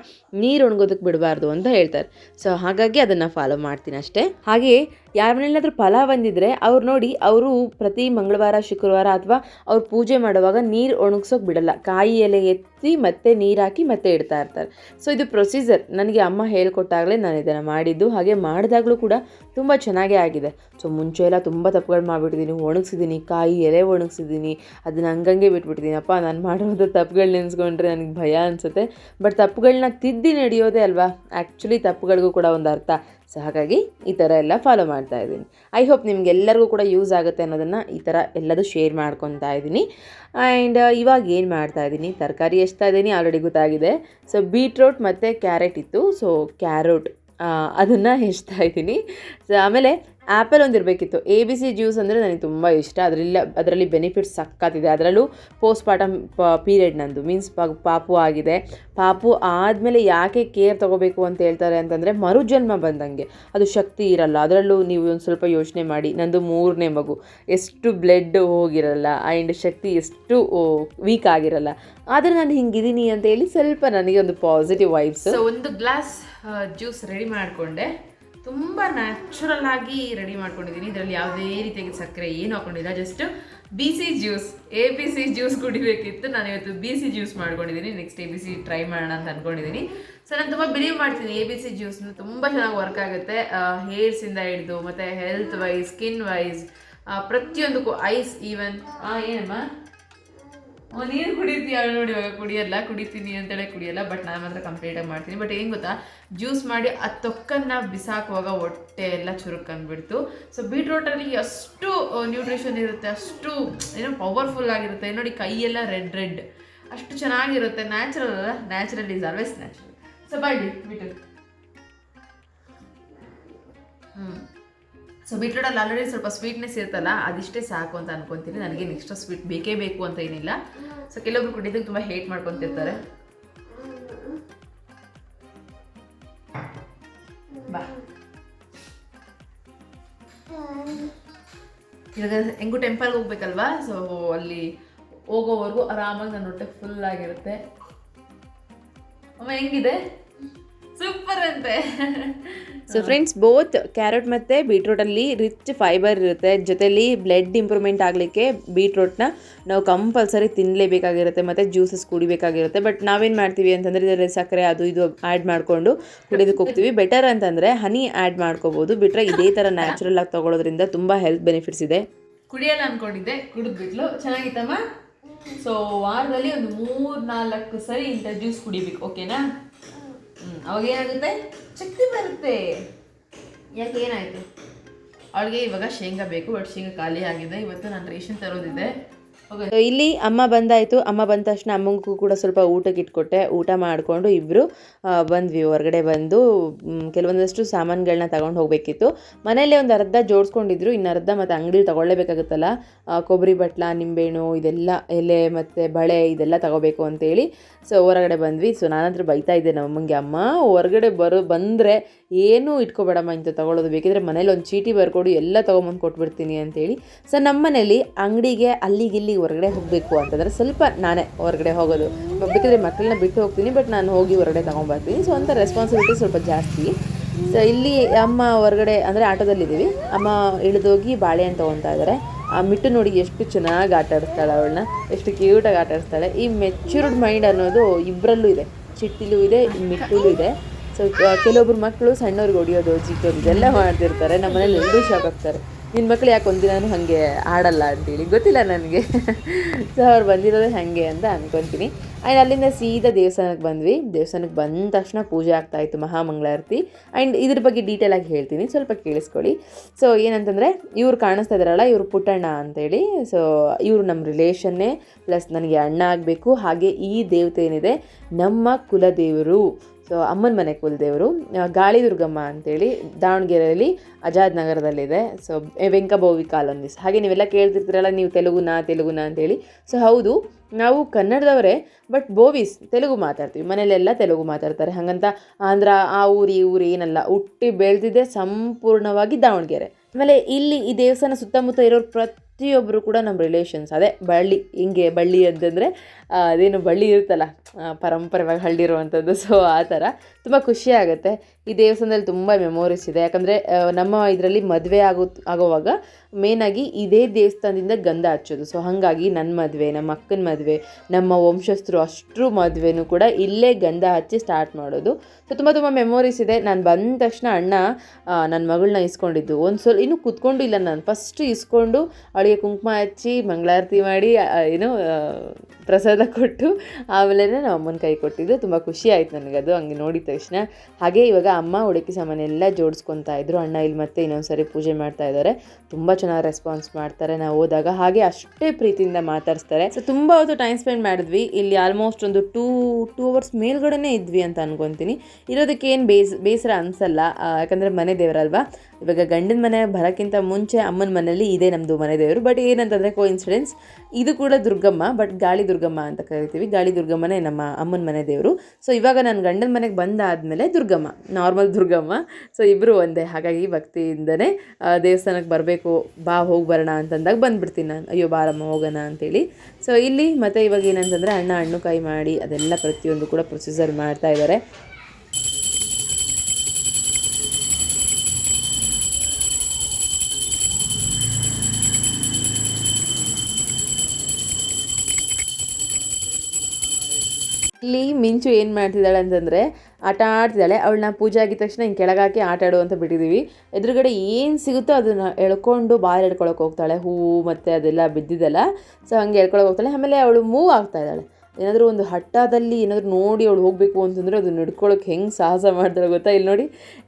ನೀರು ಒಣಗೋದಕ್ಕೆ ಬಿಡಬಾರ್ದು ಅಂತ ಹೇಳ್ತಾರೆ. ಸೊ ಹಾಗಾಗಿ ಅದನ್ನು ಫಾಲೋ ಮಾಡ್ತೀನಿ ಅಷ್ಟೇ. ಹಾಗೆಯೇ ಯಾರ ಮನೇಲಾದ್ರೂ ಫಲ ಬಂದಿದ್ರೆ ಅವ್ರು ನೋಡಿ, ಅವರು ಪ್ರತಿ ಮಂಗಳವಾರ, ಶುಕ್ರವಾರ ಅಥವಾ ಅವ್ರು ಪೂಜೆ ಮಾಡುವಾಗ ನೀರು ಒಣಗಿಸೋಕೆ ಬಿಡಲ್ಲ. ಕಾಯಿ ಎಲೆ ಎತ್ತಿ ಮತ್ತೆ ನೀರು ಹಾಕಿ ಮತ್ತೆ ಇಡ್ತಾ ಇರ್ತಾರೆ. ಸೊ ಇದು ಪ್ರೊಸೀಜರ್ ನನಗೆ ಅಮ್ಮ ಹೇಳ್ಕೊಟ್ಟಾಗಲೇ ನಾನು ಇದನ್ನು ಮಾಡಿದ್ದು. ಹಾಗೆ ಮಾಡಿದಾಗಲೂ ಕೂಡ ತುಂಬ ಚೆನ್ನಾಗೇ ಆಗಿದೆ. ಸೊ ಮುಂಚೆ ಎಲ್ಲ ತುಂಬ ತಪ್ಪುಗಳು ಮಾಡಿಬಿಟ್ಟಿದ್ದೀನಿ ಒಣಗಿಸಿದ್ದೀನಿ ಕಾಯಿ, ಎಲೆ ಒಣಗಿಸಿದ್ದೀನಿ ಅದನ್ನ ಹಂಗಂಗೆ ಬಿಟ್ಬಿಟ್ಟಿದ್ದೀನಿ ಅಪ್ಪ ನಾನು ಮಾಡಿರೋದು ತಪ್ಪುಗಳು ನೆನೆಸ್ಕೊಂಡ್ರೆ ನನಗೆ ಭಯ ಅನಿಸುತ್ತೆ. ಬಟ್ ತಪ್ಪುಗಳನ್ನ ತಿದ್ದಿ ನಡೆಯೋದೇ ಅಲ್ವಾ? ಆ್ಯಕ್ಚುಲಿ ತಪ್ಪುಗಳಿಗೂ ಕೂಡ ಒಂದು ಅರ್ಥ. ಸೊ ಹಾಗಾಗಿ ಈ ಥರ ಎಲ್ಲ ಫಾಲೋ ಮಾಡ್ತಾ ಇದ್ದೀನಿ. ಐ ಹೋಪ್ ನಿಮಗೆಲ್ಲರಿಗೂ ಕೂಡ ಯೂಸ್ ಆಗುತ್ತೆ ಅನ್ನೋದನ್ನು ಈ ಥರ ಎಲ್ಲದೂ ಶೇರ್ ಮಾಡ್ಕೊತಾ ಇದ್ದೀನಿ. ಆ್ಯಂಡ್ ಇವಾಗ ಏನು ಮಾಡ್ತಾ ಇದ್ದೀನಿ? ತರಕಾರಿ ಎಷ್ತಾ ಇದ್ದೀನಿ ಆಲ್ರೆಡಿ ಗೊತ್ತಾಗಿದೆ. ಸೊ ಬೀಟ್ರೋಟ್ ಮತ್ತು ಕ್ಯಾರೆಟ್ ಇತ್ತು. ಸೊ ಕ್ಯಾರೋಟ್ ಅದನ್ನು ಹೆಚ್ತಾ ಇದ್ದೀನಿ. ಸೊ ಆಮೇಲೆ ಆ್ಯಪಲ್ ಒಂದು ಇರಬೇಕಿತ್ತು ಎ ಬಿ ಸಿ ಜ್ಯೂಸ್ ಅಂದರೆ ನನಗೆ ತುಂಬ ಇಷ್ಟ. ಅದರಲ್ಲಿ ಅದರಲ್ಲಿ ಬೆನಿಫಿಟ್ಸ್ ಸಕ್ಕತ್ತಿದೆ ಅದರಲ್ಲೂ ಪೋಸ್ಟ್ ಪಾರ್ಟಮ್ ಪೀರಿಯಡ್ ನಂದು. ಮೀನ್ಸ್ ಪಾಪು ಆಗಿದೆ. ಪಾಪು ಆದಮೇಲೆ ಯಾಕೆ ಕೇರ್ ತೊಗೋಬೇಕು ಅಂತ ಹೇಳ್ತಾರೆ ಅಂತಂದರೆ ಮರುಜನ್ಮ ಬಂದಂಗೆ. ಅದು ಶಕ್ತಿ ಇರಲ್ಲ. ಅದರಲ್ಲೂ ನೀವು ಒಂದು ಸ್ವಲ್ಪ ಯೋಚನೆ ಮಾಡಿ. ನಂದು ಮೂರನೇ ಮಗು. ಎಷ್ಟು ಬ್ಲಡ್ ಹೋಗಿರಲ್ಲ. ಆ್ಯಂಡ್ ಶಕ್ತಿ ಎಷ್ಟು ವೀಕ್ ಆಗಿರಲ್ಲ. ಆದರೆ ನಾನು ಹಿಂಗಿದ್ದೀನಿ ಅಂತ ಹೇಳಿ ಸ್ವಲ್ಪ ನನಗೆ ಒಂದು ಪಾಸಿಟಿವ್ ವೈಬ್ಸ್ ಒಂದು ಗ್ಲಾಸ್ ಜ್ಯೂಸ್ ರೆಡಿ ಮಾಡಿಕೊಂಡೆ. ತುಂಬ ನ್ಯಾಚುರಲ್ ಆಗಿ ರೆಡಿ ಮಾಡ್ಕೊಂಡಿದ್ದೀನಿ. ಇದರಲ್ಲಿ ಯಾವುದೇ ರೀತಿಯಾಗಿ ಸಕ್ಕರೆ ಏನು ಹಾಕೊಂಡಿಲ್ಲ. Just B C juice A B C juice ಕುಡಿಬೇಕಿತ್ತು. ನಾನು ಇವತ್ತು ಬಿ ಸಿ ಜ್ಯೂಸ್ ಮಾಡ್ಕೊಂಡಿದ್ದೀನಿ. Next A B C try ಮಾಡೋಣ ಅಂತ ಅಂದ್ಕೊಂಡಿದ್ದೀನಿ ಸೊ ನಾನು ತುಂಬ ಬಿಲೀವ್ ಮಾಡ್ತೀನಿ. ಎ ಬಿ ಸಿ ಜ್ಯೂಸ್ನ ತುಂಬ ಚೆನ್ನಾಗಿ ವರ್ಕ್ ಆಗುತ್ತೆ. ಹೇರ್ಸಿಂದ ಹಿಡಿದು, ಮತ್ತು ಹೆಲ್ತ್ ವೈಸ್ ಸ್ಕಿನ್ ವೈಸ್ ಪ್ರತಿಯೊಂದಕ್ಕೂ ಐಸ್ ಈವನ್ ಏನಮ್ಮ? ನೀರು ಕುಡಿತೀಯ? ನೋಡಿ, ಇವಾಗ ಕುಡಿಯಲ್ಲ, ಕುಡಿತೀನಿ ಅಂತೇಳಿ ಕುಡಿಯಲ್ಲ ಬಟ್ ನಾನು ಮಾತ್ರ ಕಂಪ್ಲೀಟಾಗಿ ಮಾಡ್ತೀನಿ. ಬಟ್ ಏನು ಗೊತ್ತಾ? ಜ್ಯೂಸ್ ಮಾಡಿ ಆ ತೊಕ್ಕನ್ನು ಬಿಸಾಕುವಾಗ ಹೊಟ್ಟೆ ಎಲ್ಲ ಚುರುಕಂದ್ಬಿಡ್ತು ಸೊ ಬೀಟ್ರೋಟಲ್ಲಿ ಎಷ್ಟು ನ್ಯೂಟ್ರಿಷನ್ ಇರುತ್ತೆ, ಅಷ್ಟು, ಏನೋ ಪವರ್ಫುಲ್ ಆಗಿರುತ್ತೆ. ನೋಡಿ ಕೈಯೆಲ್ಲ ರೆಡ್ ರೆಡ್ ಅಷ್ಟು ಚೆನ್ನಾಗಿರುತ್ತೆ. ನ್ಯಾಚುರಲ್ ಅಲ್ಲ natural is always natural so boy beetroot ಹ್ಞೂ ಸೊ ಬೀಟ್ರೂಟಲ್ಲಿ ಆಲ್ರೆಡಿ ಸ್ವಲ್ಪ ಸ್ವೀಟ್ನೆಸ್ ಇರುತ್ತಲ್ಲ ಅದಿಷ್ಟೇ ಸಾಕು ಅಂತ ಅನ್ಕೊತೀನಿ. ನನಗೆ ನೆಕ್ಸ್ಟ್ ಸ್ವೀಟ್ ಬೇಕೇ ಬೇಕು ಅಂತ ಏನಿಲ್ಲ. ಸೊ ಕೆಲವೊಬ್ರು ಕುಡಿಯೋದಕ್ಕೆ ತುಂಬ ಹೇಟ್ ಮಾಡ್ಕೊತಿರ್ತಾರೆ. ಬಾ. ಹೆಂಗೂ ಟೆಂಪಲ್ಗೆ ಹೋಗ್ಬೇಕಲ್ವಾ? ಸೊ ಅಲ್ಲಿ ಹೋಗೋವರೆಗೂ ಆರಾಮಾಗಿ ನನ್ನ ಹೊಟ್ಟೆ ಫುಲ್ ಆಗಿರುತ್ತೆ. ಅಮ್ಮ ಹೆಂಗಿದೆ? ಸೂಪರ್ ಅಂತೆ. ಸೊ ಫ್ರೆಂಡ್ಸ್ ಬೋತ್ ಕ್ಯಾರೆಟ್ ಮತ್ತು ಬೀಟ್ರೋಟಲ್ಲಿ ರಿಚ್ ಫೈಬರ್ ಇರುತ್ತೆ. ಜೊತೆಲಿ ಬ್ಲಡ್ ಇಂಪ್ರೂವ್ಮೆಂಟ್ ಆಗಲಿಕ್ಕೆ ಬೀಟ್ರೋಟ್ನ ನಾವು ಕಂಪಲ್ಸರಿ ತಿನ್ನಲೇಬೇಕಾಗಿರುತ್ತೆ ಮತ್ತು ಜ್ಯೂಸಸ್ ಕುಡಿಬೇಕಾಗಿರುತ್ತೆ. ಬಟ್ ನಾವೇನು ಮಾಡ್ತೀವಿ ಅಂತಂದರೆ ಇದರಲ್ಲಿ ಸಕ್ಕರೆ, ಅದು ಇದು ಆ್ಯಡ್ ಮಾಡಿಕೊಂಡು ಕುಡಿಯೋದಕ್ಕೆ ಹೋಗ್ತೀವಿ. ಬೆಟರ್ ಅಂತಂದರೆ ಹನಿ ಆ್ಯಡ್ ಮಾಡ್ಕೋಬೋದು. ಬಿಟ್ಟರೆ ಇದೇ ಥರ ನ್ಯಾಚುರಲ್ ಆಗಿ ತೊಗೊಳೋದ್ರಿಂದ ತುಂಬ ಹೆಲ್ತ್ ಬೆನಿಫಿಟ್ಸ್ ಇದೆ. ಕುಡಿಯಲ್ಲ ಅಂದ್ಕೊಂಡಿದ್ದೆ ಕುಡಿದ್ಬಿಟ್ಲು ಚೆನ್ನಾಗಿತ್ತಮ್ಮ? ಸೊ ವಾರದಲ್ಲಿ ಒಂದು ಮೂರು ನಾಲ್ಕು ಸರಿ ಇಂಥ ಜ್ಯೂಸ್ ಕುಡಿಬೇಕು. ಓಕೆನಾ ಅವಾಗ ಏನಾಗುತ್ತೆ? ಶಕ್ತಿ ಬರುತ್ತೆ. ಯಾಕೆ ಏನಾಯಿತು? ಅವಳಿಗೆ ಇವಾಗ ಶೇಂಗಾ ಬೇಕು ಬಟ್ ಶೇಂಗಾ ಖಾಲಿ ಆಗಿದೆ. ಇವತ್ತು ನಾನು ರೇಷನ್ ತರೋದಿದೆ. ಇಲ್ಲಿ ಅಮ್ಮ ಬಂದಾಯಿತು. ಅಮ್ಮ ಬಂದ ತಕ್ಷಣ ಅಮ್ಮಂಗೂ ಕೂಡ ಸ್ವಲ್ಪ ಊಟಕ್ಕೆ ಇಟ್ಕೊಟ್ಟೆ. ಊಟ ಮಾಡಿಕೊಂಡು ಇಬ್ಬರು ಬಂದ್ವಿ. ಹೊರಗಡೆ ಬಂದು ಕೆಲವೊಂದಷ್ಟು ಸಾಮಾನುಗಳನ್ನ ತಗೊಂಡು ಹೋಗಬೇಕಿತ್ತು. ಮನೆಯಲ್ಲೇ ಒಂದು ಅರ್ಧ ಜೋಡಿಸ್ಕೊಂಡಿದ್ರು. ಇನ್ನು ಅರ್ಧ ಮತ್ತು ಅಂಗಡಿ ತಗೊಳ್ಳೇಬೇಕಾಗುತ್ತಲ್ಲ? ಕೊಬ್ಬರಿ ಬಟ್ಲ, ನಿಂಬೆಹಣ್ಣು, ಇದೆಲ್ಲ ಎಲೆ ಮತ್ತು ಬಳೆ ಇದೆಲ್ಲ ತಗೋಬೇಕು ಅಂತೇಳಿ. ಸೊ ಹೊರಗಡೆ ಬಂದ್ವಿ. ಸೊ ನಾನಂತರ ಬೈತಾ ಇದ್ದೆ ನಮ್ಮಂಗೆ, ಅಮ್ಮ, ಹೊರಗಡೆ ಬರೋ, ಬಂದರೆ ಏನೂ ಇಟ್ಕೊಬೇಡಮ್ಮ, ಇಂಥ ತೊಗೊಳ್ಳೋದು ಬೇಕಿದ್ರೆ ಮನೇಲಿ ಒಂದು ಚೀಟಿ ಬರ್ಕೊಡು, ಎಲ್ಲ ತೊಗೊಂಬಂದು ಕೊಟ್ಬಿಡ್ತೀನಿ ಅಂತೇಳಿ. ಸೊ ನಮ್ಮ ಮನೇಲಿ ಅಂಗಡಿಗೆ ಅಲ್ಲಿಗಿಲ್ಲಿ ಹೊರಗಡೆ ಹೋಗಬೇಕು ಅಂತಂದರೆ ಸ್ವಲ್ಪ ನಾನೇ ಹೊರಗಡೆ ಹೋಗೋದು. ಬೇಕಿದ್ರೆ ಮಕ್ಕಳನ್ನ ಬಿಟ್ಟು ಹೋಗ್ತೀನಿ ಬಟ್ ನಾನು ಹೋಗಿ ಹೊರಗಡೆ ತೊಗೊಂಬರ್ತೀನಿ. ಸೊ ಅಂತ ರೆಸ್ಪಾನ್ಸಿಬಿಲಿಟಿ ಸ್ವಲ್ಪ ಜಾಸ್ತಿ. ಸೊ ಇಲ್ಲಿ ಅಮ್ಮ ಹೊರಗಡೆ ಅಂದರೆ ಆಟೋದಲ್ಲಿದ್ದೀವಿ. ಅಮ್ಮ ಇಳಿದೋಗಿ ಬಾಳೆಹಣ್ಣು ತೊಗೊತಾ ಇದ್ದಾರೆ ಆ ಮಿಟ್ಟು ನೋಡಿ ಎಷ್ಟು ಚೆನ್ನಾಗಿ ಆಟ ಆಡಿಸ್ತಾಳೆ ಅವಳನ್ನ. ಎಷ್ಟು ಕ್ಯೂಟಾಗಿ ಆಟ ಆಡಿಸ್ತಾಳೆ. ಈ ಮೆಚ್ಯೂರ್ಡ್ ಮೈಂಡ್ ಅನ್ನೋದು ಇಬ್ಬರಲ್ಲೂ ಇದೆ. ಚಿಟ್ಟಿಲೂ ಇದೆ ಮಿಟ್ಟುಲೂ ಇದೆ. ಸೊ ಕೆಲವೊಬ್ರು ಮಕ್ಕಳು ಸಣ್ಣವ್ರಿಗೆ ಹೊಡಿಯೋದು ಚಿಕ್ಕವ್ರು ಇದೆಲ್ಲ ಮಾಡ್ತಿರ್ತಾರೆ. ನಮ್ಮನೇಲಿ ಎಲ್ಲರೂ ಶಾಕ್ ಆಗ್ತಾರೆ. ನಿನ್ನ ಮಕ್ಕಳು ಯಾಕೆ ಒಂದಿನಾನು ಹಾಗೆ ಆಡಲ್ಲ ಅಂತೇಳಿ? ಗೊತ್ತಿಲ್ಲ ನನಗೆ. ಸೊ ಅವ್ರು ಬಂದಿರೋದು ಹಾಗೆ ಅಂತ ಅಂದ್ಕೊತೀನಿ ಆ್ಯಂಡ್ ಅಲ್ಲಿಂದ ಸೀದಾ ದೇವಸ್ಥಾನಕ್ಕೆ ಬಂದ್ವಿ. ದೇವಸ್ಥಾನಕ್ಕೆ ಬಂದ ತಕ್ಷಣ ಪೂಜೆ ಆಗ್ತಾಯಿತ್ತು ಮಹಾಮಂಗಳಾರತಿ. ಆ್ಯಂಡ್ ಇದ್ರ ಬಗ್ಗೆ ಡೀಟೇಲಾಗಿ ಹೇಳ್ತೀನಿ. ಸ್ವಲ್ಪ ಕೇಳಿಸ್ಕೊಳ್ಳಿ. ಸೊ ಏನಂತಂದರೆ, ಇವ್ರು ಕಾಣಿಸ್ತಾ ಇದ್ದಾರಲ್ಲ ಇವರು ಪುಟ್ಟಣ್ಣ ಅಂತೇಳಿ. ಸೊ ಇವರು ನಮ್ಮ ರಿಲೇಷನ್ನೇ ಪ್ಲಸ್ ನನಗೆ ಅಣ್ಣ ಆಗಬೇಕು. ಹಾಗೆ ಈ ದೇವತೆ ಏನಿದೆ, ನಮ್ಮ ಕುಲದೇವರು. ಸೊ ಅಮ್ಮನ ಮನೆ ಕುಲದೇವರು. ಗಾಳಿ ದುರ್ಗಮ್ಮ ಅಂತೇಳಿ ದಾವಣಗೆರೆಯಲ್ಲಿ ಅಜಾದ್ ನಗರದಲ್ಲಿದೆ. ಸೊ ವೆಂಕಬೋವಿ ಕಾಲೋನಿಸ್ ಹಾಗೆ ನೀವೆಲ್ಲ ಕೇಳ್ತಿರ್ತೀರಲ್ಲ, ನೀವು ತೆಲುಗುನಾ ತೆಲುಗುನಾ ಅಂತೇಳಿ. ಸೊ ಹೌದು, ನಾವು ಕನ್ನಡದವರೇ, ಬಟ್ ಬೋವಿಸ್, ತೆಲುಗು ಮಾತಾಡ್ತೀವಿ. ಮನೆಯಲ್ಲೆಲ್ಲ ತೆಲುಗು ಮಾತಾಡ್ತಾರೆ. ಹಾಗಂತ ಆಂಧ್ರ, ಆ ಊರು, ಈ ಊರು ಏನಲ್ಲ, ಹುಟ್ಟಿ ಬೆಳೆದಿದೆ ಸಂಪೂರ್ಣವಾಗಿ ದಾವಣಗೆರೆ. ಆಮೇಲೆ ಇಲ್ಲಿ ಈ ದೇವಸ್ಥಾನ ಸುತ್ತಮುತ್ತ ಇರೋರು ಪ್ರತಿಯೊಬ್ಬರು ಕೂಡ ನಮ್ಮ ರಿಲೇಷನ್ಸ್ ಅದೇ ಬಳ್ಳಿ, ಹಿಂಗೆ ಬಳ್ಳಿ ಅಂತಂದರೆ ಅದೇನು ಬಳ್ಳಿ ಇರುತ್ತಲ್ಲ ಪರಂಪರವಾಗಿ ಹಳ್ಳಿರುವಂಥದ್ದು [LAUGHS] ಸೊ ಆ ಥರ. ತುಂಬ ಖುಷಿ ಆಗುತ್ತೆ. ಈ ದೇವಸ್ಥಾನದಲ್ಲಿ ತುಂಬ ಮೆಮೊರೀಸ್ ಇದೆ. ಯಾಕಂದರೆ ನಮ್ಮ ಇದರಲ್ಲಿ ಮದುವೆ ಆಗೋ, ಆಗೋವಾಗ ಮೇನಾಗಿ ಇದೇ ದೇವಸ್ಥಾನದಿಂದ ಗಂಧ ಹಚ್ಚೋದು. ಸೊ ಹಾಗಾಗಿ ನನ್ನ ಮದುವೆ, ನಮ್ಮ ಅಕ್ಕನ ಮದುವೆ, ನಮ್ಮ ವಂಶಸ್ಥರು ಅಷ್ಟರು ಮದುವೆನೂ ಕೂಡ ಇಲ್ಲೇ ಗಂಧ ಹಚ್ಚಿ ಸ್ಟಾರ್ಟ್ ಮಾಡೋದು. ಸೊ ತುಂಬ ತುಂಬ ಮೆಮೊರೀಸ್ ಇದೆ. ನಾನು ಬಂದ ತಕ್ಷಣ ಅಣ್ಣ ನನ್ನ ಮಗಳನ್ನ ಇಸ್ಕೊಂಡಿದ್ದು. ಒಂದು ಸ್ವಲ್ಪ ಇನ್ನೂ ಕೂತ್ಕೊಂಡು ಇಲ್ಲ ನಾನು. ಫಸ್ಟ್ ಇಸ್ಕೊಂಡು ಅವಳಿಗೆ ಕುಂಕುಮ ಹಚ್ಚಿ ಮಂಗಳಾರತಿ ಮಾಡಿ ಏನು ಪ್ರಸಾದ ಕೊಟ್ಟು ಆಮೇಲೆ ನಮ್ಮ ಅಮ್ಮನ ಕೈ ಕೊಟ್ಟಿದ್ದು. ತುಂಬ ಖುಷಿ ಆಯ್ತು ನನಗದು ಹಂಗೆ ನೋಡಿದ ತಕ್ಷಣ. ಹಾಗೆ ಇವಾಗ ಅಮ್ಮ ಉಡುಕಿ ಸಾಮಾನೆಲ್ಲ ಜೋಡಿಸ್ಕೊತಾ ಇದ್ರು. ಅಣ್ಣ ಇಲ್ಲಿ ಮತ್ತೆ ಇನ್ನೊಂದು ಸರಿ ಪೂಜೆ ಮಾಡ್ತಾ ಇದ್ದಾರೆ. ತುಂಬ ಚೆನ್ನಾಗಿ ರೆಸ್ಪಾನ್ಸ್ ಮಾಡ್ತಾರೆ ನಾವು ಹೋದಾಗ. ಹಾಗೆ ಅಷ್ಟೇ ಪ್ರೀತಿಯಿಂದ ಮಾತಾಡಿಸ್ತಾರೆ. ಸೊ ತುಂಬ ಹೊತ್ತು ಟೈಮ್ ಸ್ಪೆಂಡ್ ಮಾಡಿದ್ವಿ. ಇಲ್ಲಿ ಆಲ್ಮೋಸ್ಟ್ ಒಂದು ಟೂ ಟೂ ಅವರ್ಸ್ ಮೇಲ್ಗಡೆನೇ ಇದ್ವಿ ಅಂತ ಅನ್ಕೊತೀನಿ. ಇರೋದಕ್ಕೆ ಏನು ಬೇಸ್, ಬೇಸರ ಅನಿಸಲ್ಲ. ಯಾಕಂದರೆ ಮನೆ ದೇವರಲ್ವಾ? ಇವಾಗ ಗಂಡನ ಮನೆ ಬರೋಕ್ಕಿಂತ ಮುಂಚೆ ಅಮ್ಮನ ಮನೇಲಿ ಇದೆ ನಮ್ಮದು ಮನೆ ದೇವರು. ಬಟ್ ಏನಂತಂದರೆ ಕೋ ಇನ್ಸಿಡೆನ್ಸ್ ಇದು ಕೂಡ ದುರ್ಗಮ್ಮ ಬಟ್ ಗಾಳಿ ದುರ್ಗಮ್ಮ ಅಂತ ಕರಿತೀವಿ. ಗಾಳಿ ದುರ್ಗಮ್ಮನೇ ನಮ್ಮ ಅಮ್ಮನ ಮನೆ ದೇವರು. ಸೊ ಇವಾಗ ನಾನು ಗಂಡನ ಮನೆಗೆ ಬಂದಾದಮೇಲೆ ದುರ್ಗಮ್ಮ ನಾರ್ಮಲ್ ದುರ್ಗಮ್ಮ. ಸೊ ಇಬ್ಬರು ಒಂದೇ. ಹಾಗಾಗಿ ಭಕ್ತಿಯಿಂದನೇ ದೇವಸ್ಥಾನಕ್ಕೆ ಬರಬೇಕು, ಬಾ, ಹೋಗಿ ಬರೋಣ ಅಂತಂದಾಗ ಬಂದ್ಬಿಡ್ತೀನಿ ನಾನು. ಅಯ್ಯೋ, ಬಾರಮ್ಮ, ಹೋಗೋಣ ಅಂತೇಳಿ. ಸೊ ಇಲ್ಲಿ ಮತ್ತೆ ಇವಾಗ ಏನಂತಂದರೆ ಅಣ್ಣ, ಹಣ್ಣು ಕಾಯಿ ಮಾಡಿ ಅದೆಲ್ಲ ಪ್ರತಿಯೊಂದು ಕೂಡ ಪ್ರೊಸೀಜರ್ ಮಾಡ್ತಾ ಇದ್ದಾರೆ ಇಲ್ಲಿ ಮಿಂಚು ಏನು ಮಾಡ್ತಿದ್ದಾಳೆ ಅಂತಂದರೆ ಆಟ ಆಡ್ತಿದ್ದಾಳೆ. ಅವಳನ್ನ ಪೂಜೆ ಆಗಿದ ತಕ್ಷಣ ಹಿಂಗೆ ಕೆಳಗಾಕಿ ಆಟ ಆಡು ಅಂತ ಬಿಟ್ಟಿದ್ದೀವಿ ಎದುರುಗಡೆ ಏನು ಸಿಗುತ್ತೋ ಅದನ್ನ ಎಳ್ಕೊಂಡು ಬಾಯಿ ಎಳ್ಕೊಳಕ್ಕೆ ಹೋಗ್ತಾಳೆ. ಹೂವು ಮತ್ತು ಅದೆಲ್ಲ ಬಿದ್ದಿದ್ದೆಲ್ಲ. ಸೊ ಹಂಗೆ ಎಳ್ಕೊಳಕ್ಕೆ ಹೋಗ್ತಾಳೆ. ಆಮೇಲೆ ಅವಳು ಮೂವ್ ಆಗ್ತಾ ಇದ್ದಾಳೆ. ಏನಾದರೂ ಒಂದು ಹಟ್ಟದಲ್ಲಿ ಏನಾದರೂ ನೋಡಿ ಅವಳು ಹೋಗಬೇಕು ಅಂತಂದರೆ ಅದು ನಡ್ಕೊಳಕ್ಕೆ ಹೆಂಗೆ ಸಾಹಸ ಮಾಡ್ತಾಳೆ ಗೊತ್ತಾ? ಇಲ್ಲಿ ನೋಡಿ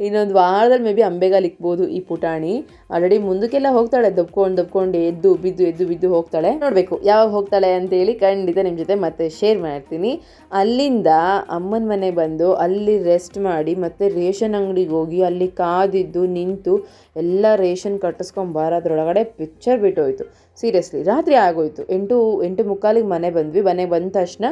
ಇನ್ನೊಂದು ವಾರದಲ್ಲಿ ಮೇ ಬಿ ಅಂಬೆಗಾಲಿಕ್ಬೋದು ಈ ಪುಟಾಣಿ. ಆಲ್ರೆಡಿ ಮುಂದಕ್ಕೆಲ್ಲ ಹೋಗ್ತಾಳೆ, ದಬ್ಕೊಂಡು ದಬ್ಕೊಂಡು ಎದ್ದು, ಬಿದ್ದು ಎದ್ದು, ಬಿದ್ದು ಹೋಗ್ತಾಳೆ. ನೋಡಬೇಕು, ಯಾವಾಗ ಹೋಗ್ತಾಳೆ ಅಂತೇಳಿ ಖಂಡಿತ ನಿಮ್ಮ ಜೊತೆ ಮತ್ತೆ ಶೇರ್ ಮಾಡ್ತೀನಿ. ಅಲ್ಲಿಂದ ಅಮ್ಮನ ಮನೆ ಬಂದು ಅಲ್ಲಿ ರೆಸ್ಟ್ ಮಾಡಿ ಮತ್ತೆ ರೇಷನ್ ಅಂಗಡಿಗೆ ಹೋಗಿ ಅಲ್ಲಿ ಕಾದಿದ್ದು ನಿಂತು ಎಲ್ಲ ರೇಷನ್ ಕಟ್ಟಿಸ್ಕೊಂಡು ಬರೋದ್ರೊಳಗಡೆ ಪಿಕ್ಚರ್ ಬಿಟ್ಟೋಯ್ತು. ಸೀರಿಯಸ್ಲಿ ರಾತ್ರಿ ಆಗೋಯ್ತು. ಎಂಟು ಎಂಟು ಮುಕ್ಕಾಲಿಗೆ ಮನೆ ಬಂದ್ವಿ. ಮನೆಗೆ ಬಂದ ತಕ್ಷಣ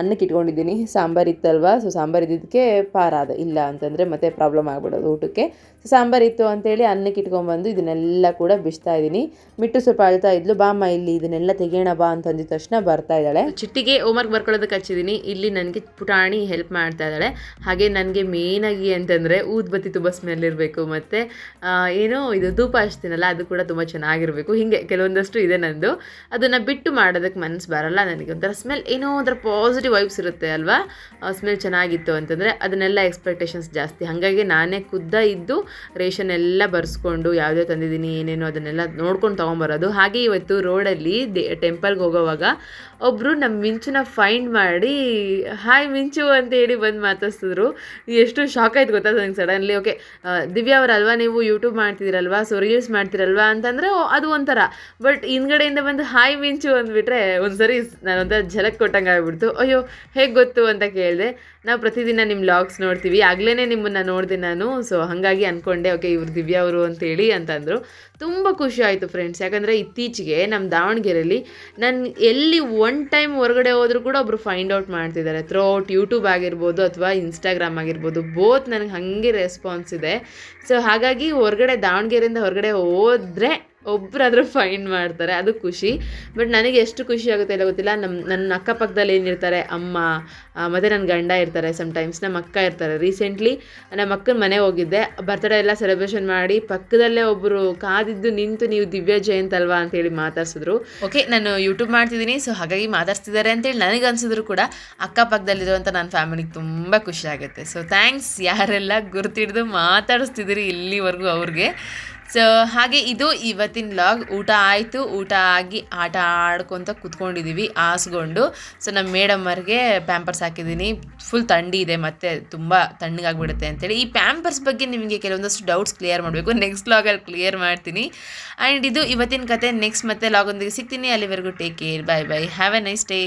ಅನ್ನಕ್ಕೆ ಇಟ್ಕೊಂಡಿದ್ದೀನಿ. ಸಾಂಬಾರು ಇತ್ತಲ್ವಾ? ಸೊ ಸಾಂಬಾರು ಇದ್ದಿದ್ದಕ್ಕೆ ಪಾರಾದ. ಇಲ್ಲ ಅಂತಂದರೆ ಮತ್ತೆ ಪ್ರಾಬ್ಲಮ್ ಆಗ್ಬಿಡೋದು ಊಟಕ್ಕೆ. ಸಾಂಬಾರು ಇತ್ತು ಅಂತೇಳಿ ಅನ್ನಕ್ಕೆ ಇಟ್ಕೊಂಡ್ಬಂದು ಇದನ್ನೆಲ್ಲ ಕೂಡ ಬಿಚ್ತಾ ಇದ್ದೀನಿ. ಮಿಟ್ಟು ಸ್ವಲ್ಪ ಅಳ್ತಾ ಇದ್ಲು. ಬಾಮ್ಮ, ಇಲ್ಲಿ ಇದನ್ನೆಲ್ಲ ತೆಗೆಯೋಣ ಬಾ ಅಂತ ಅಂದಿದ ತಕ್ಷಣ ಬರ್ತಾ ಇದ್ದಾಳೆ. ಚಿಟ್ಟಿಗೆ ಹೋಮ್ವರ್ಕ್ ಬರ್ಕೊಳ್ಳೋದಕ್ಕೆ ಹಚ್ಚಿದ್ದೀನಿ. ಇಲ್ಲಿ ನನಗೆ ಪುಟಾಣಿ ಹೆಲ್ಪ್ ಮಾಡ್ತಾ ಇದ್ದಾಳೆ. ಹಾಗೆ ನನಗೆ ಮೇನಾಗಿ ಅಂತಂದರೆ ಊದ್ಬತ್ತಿ ತುಂಬ ಸ್ಮೆಲ್ ಇರಬೇಕು. ಮತ್ತು ಏನೋ ಇದು ಧೂಪ ಹಚ್ತೀನಲ್ಲ, ಅದು ಕೂಡ ತುಂಬ ಚೆನ್ನಾಗಿರಬೇಕು. ಹೀಗೆ ಕೆಲವೊಂದಷ್ಟು ಇದೆ ನಂದು. ಅದನ್ನು ಬಿಟ್ಟು ಮಾಡೋದಕ್ಕೆ ಮನಸ್ಸು ಬರಲ್ಲ. ನನಗೆ ಒಂಥರ ಸ್ಮೆಲ್ ಏನೋ ಒಂಥರ ಪಾಸಿಟಿವ್ ವೈಬ್ಸ್ ಇರುತ್ತೆ ಅಲ್ವಾ? ಸ್ಮೆಲ್ ಚೆನ್ನಾಗಿತ್ತು ಅಂತಂದರೆ ಅದನ್ನೆಲ್ಲ ಎಕ್ಸ್ಪೆಕ್ಟೇಷನ್ಸ್ ಜಾಸ್ತಿ. ಹಾಗಾಗಿ ನಾನೇ ಖುದ್ದ ಇದ್ದು ರೇಷನ್ ಎಲ್ಲ ಬರ್ಸ್ಕೊಂಡು ಯಾವುದೇ ತಂದಿದ್ದೀನಿ, ಏನೇನೋ ಅದನ್ನೆಲ್ಲ ನೋಡ್ಕೊಂಡು ತೊಗೊಂಬರೋದು. ಹಾಗೆ ಇವತ್ತು ರೋಡಲ್ಲಿ ದೇ ಟೆಂಪಲ್ಗೆ ಹೋಗೋವಾಗ ಒಬ್ಬರು ನಮ್ಮ ಮಿಂಚುನ ಫೈಂಡ್ ಮಾಡಿ ಹಾಯ್ ಮಿಂಚು ಅಂತ ಹೇಳಿ ಬಂದು ಮಾತಾಡ್ಸಿದ್ರು. ಎಷ್ಟು ಶಾಕ್ ಆಯ್ತು ಗೊತ್ತಾ ನನಗೆ ಸಡನ್ಲಿ ಓಕೆ ದಿವ್ಯಾ ಅವರಲ್ವಾ ನೀವು ಯೂಟ್ಯೂಬ್ ಮಾಡ್ತಿದ್ದೀರಲ್ವಾ ಸೊ ರೀಲ್ಸ್ ಮಾಡ್ತಿರಲ್ವಾ ಅಂತಂದರೆ ಅದು ಒಂಥರ. ಬಟ್ ಹಿಂದ್ಗಡೆಯಿಂದ ಬಂದು ಹಾಯ್ ಮಿಂಚು ಅಂದ್ಬಿಟ್ರೆ ಒಂದ್ಸರಿ ನಾನು ಒಂಥರ ಝಲಕ್ ಕೊಟ್ಟಂಗೆ ಆಗ್ಬಿಡ್ತು. ಅಯ್ಯೋ, ಹೇಗೆ ಗೊತ್ತು? ಅಂತ ಕೇಳಿದೆ. ನಾವು ಪ್ರತಿದಿನ ನಿಮ್ಮ ಲಾಗ್ಸ್ ನೋಡ್ತೀವಿ. ಆಗ್ಲೇ ನಿಮ್ಮನ್ನು ನೋಡಿದೆ ನಾನು. ಸೊ ಹಾಗಾಗಿ ಅಂದ್ಕೊಂಡೆ ಓಕೆ ಇವ್ರು ದಿವ್ಯಾ ಅವರು ಅಂತೇಳಿ ಅಂತಂದರು ತುಂಬ ಖುಷಿ ಆಯಿತು ಫ್ರೆಂಡ್ಸ್ ಯಾಕಂದರೆ ಇತ್ತೀಚೆಗೆ ನಮ್ಮ ದಾವಣಗೆರೆಯಲ್ಲಿ ನಾನು ಎಲ್ಲಿ ಒನ್ ಟೈಮ್ ಹೊರಗಡೆ ಹೋದರೂ ಕೂಡ ಒಬ್ಬರು ಫೈಂಡ್ ಔಟ್ ಮಾಡ್ತಿದ್ದಾರೆ ಥ್ರೂ ಔಟ್ ಯೂಟ್ಯೂಬ್ ಆಗಿರ್ಬೋದು ಅಥವಾ ಇನ್ಸ್ಟಾಗ್ರಾಮ್ ಆಗಿರ್ಬೋದು. ಬೋತ್ ನನಗೆ ಹಾಗೆ ರೆಸ್ಪಾನ್ಸ್ ಇದೆ. ಸೊ ಹಾಗಾಗಿ ಹೊರಗಡೆ ದಾವಣಗೆರೆಯಿಂದ ಹೊರಗಡೆ ಹೋದರೆ ಒಬ್ಬರಾದರೂ ಫೈಂಡ್ ಮಾಡ್ತಾರೆ, ಅದು ಖುಷಿ. ಬಟ್ ನನಗೆ ಎಷ್ಟು ಖುಷಿ ಆಗುತ್ತೆ ಇಲ್ಲ ಗೊತ್ತಿಲ್ಲ ನಮ್ಮ ನನ್ನ ಅಕ್ಕಪಕ್ಕದಲ್ಲಿ ಏನಿರ್ತಾರೆ, ಅಮ್ಮ ಮತ್ತು ನನ್ನ ಗಂಡ ಇರ್ತಾರೆ ಸಮ್ಟೈಮ್ಸ್ ನಮ್ಮ ಅಕ್ಕ ಇರ್ತಾರೆ. ರೀಸೆಂಟ್ಲಿ ನಮ್ಮ ಅಕ್ಕನ ಮನೆಗೆ ಹೋಗಿದ್ದೆ ಬರ್ತ್ಡೇ ಎಲ್ಲ ಸೆಲೆಬ್ರೇಷನ್ ಮಾಡಿ ಪಕ್ಕದಲ್ಲೇ ಒಬ್ಬರು ಕಾದಿದ್ದು ನಿಂತು ನೀವು ದಿವ್ಯ ಜಯಂತ್ ಅಲ್ವಾ ಅಂತೇಳಿ ಮಾತಾಡ್ಸಿದ್ರು. ಓಕೆ ನಾನು ಯೂಟ್ಯೂಬ್ ಮಾಡ್ತಿದ್ದೀನಿ ಸೊ ಹಾಗಾಗಿ ಮಾತಾಡ್ತಿದ್ದಾರೆ ಅಂತೇಳಿ ನನಗೆ ಅನ್ಸಿದ್ರು ಕೂಡ ಅಕ್ಕಪಕ್ಕದಲ್ಲಿರುವಂಥ ನನ್ನ ಫ್ಯಾಮಿಲಿಗೆ ತುಂಬ ಖುಷಿ ಆಗುತ್ತೆ. ಸೊ ಥ್ಯಾಂಕ್ಸ್ ಯಾರೆಲ್ಲ ಗುರ್ತಿಡ್ದು ಮಾತಾಡಿಸ್ತಿದ್ದೀರಿ ಇಲ್ಲಿವರೆಗೂ ಅವ್ರಿಗೆ. ಸೊ ಹಾಗೆ ಇದು ಇವತ್ತಿನ ಲಾಗ್ ಊಟ ಆಯಿತು. ಊಟ ಆಗಿ ಆಟ ಆಡ್ಕೊತ ಕುತ್ಕೊಂಡಿದ್ದೀವಿ ಆಸ್ಕೊಂಡು ಸೊ ನಮ್ಮ ಮೇಡಮ್ಮರಿಗೆ ಪ್ಯಾಂಪರ್ಸ್ ಹಾಕಿದ್ದೀನಿ. ಫುಲ್ ಥಂಡಿ ಇದೆ ಮತ್ತೆ ತುಂಬ ತಣ್ಣಗಾಗ್ಬಿಡುತ್ತೆ ಅಂತೇಳಿ. ಈ ಪ್ಯಾಂಪರ್ಸ್ ಬಗ್ಗೆ ನಿಮಗೆ ಕೆಲವೊಂದಷ್ಟು ಡೌಟ್ಸ್ ಕ್ಲಿಯರ್ ಮಾಡಬೇಕು. ನೆಕ್ಸ್ಟ್ ಲಾಗಲ್ಲಿ ಕ್ಲಿಯರ್ ಮಾಡ್ತೀನಿ. ಆ್ಯಂಡ್ ಇದು ಇವತ್ತಿನ ಕತೆ. ನೆಕ್ಸ್ಟ್ ಮತ್ತೆ ಲಾಗೊಂದಿಗೆ ಸಿಗ್ತೀನಿ. ಅಲ್ಲಿವರೆಗೂ take care bye bye have a nice day